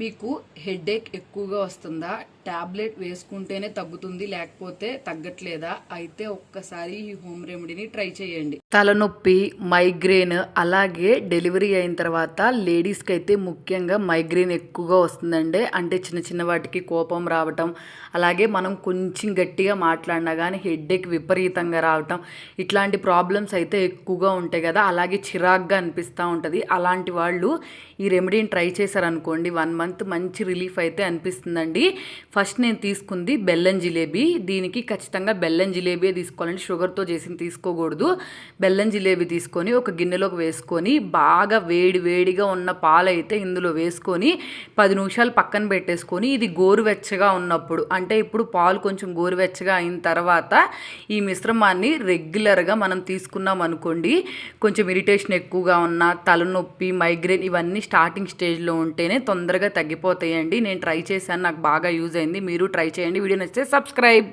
మీకు హెడేక్ ఎక్కువగా వస్తుందా? ట్యాబ్లెట్ వేసుకుంటేనే తగ్గుతుంది లేకపోతే తగ్గట్లేదా? అయితే ఒక్కసారి ఈ హోమ్ రెమెడీని ట్రై చేయండి. తలనొప్పి మైగ్రేన్ అలాగే డెలివరీ అయిన తర్వాత లేడీస్కి అయితే ముఖ్యంగా మైగ్రేన్ ఎక్కువగా వస్తుందండి. అంటే చిన్న చిన్న వాటికి కోపం రావటం అలాగే మనం కొంచెం గట్టిగా మాట్లాడినా కానీ హెడేక్ విపరీతంగా రావటం ఇట్లాంటి ప్రాబ్లమ్స్ అయితే ఎక్కువగా ఉంటాయి కదా. అలాగే చిరాగ్గా అనిపిస్తూ ఉంటుంది. అలాంటి వాళ్ళు ఈ రెమెడీని ట్రై చేశారనుకోండి వన్ మంత్ మంచి రిలీఫ్ అయితే అనిపిస్తుందండి. ఫస్ట్ నేను తీసుకుంది బెల్లం జిలేబీ. దీనికి ఖచ్చితంగా బెల్లం జిలేబీ తీసుకోవాలంటే షుగర్తో చేసింది తీసుకోకూడదు. బెల్లం జిలేబీ తీసుకొని ఒక గిన్నెలోకి వేసుకొని బాగా వేడి వేడిగా ఉన్న పాలైతే ఇందులో వేసుకొని పది నిమిషాలు పక్కన పెట్టేసుకొని ఇది గోరువెచ్చగా ఉన్నప్పుడు అంటే ఇప్పుడు పాలు కొంచెం గోరువెచ్చగా అయిన తర్వాత ఈ మిశ్రమాన్ని రెగ్యులర్గా మనం తీసుకున్నాం అనుకోండి కొంచెం ఇరిటేషన్ ఎక్కువగా ఉన్న తలనొప్పి మైగ్రేన్ ఇవన్నీ స్టార్టింగ్ స్టేజ్లో ఉంటేనే తొందరగా తగ్గిపోతాయండి. నేను ట్రై చేశాను నాకు బాగా యూజ్ అయింది. మీరు ట్రై చేయండి. వీడియో నచ్చితే సబ్స్క్రైబ్.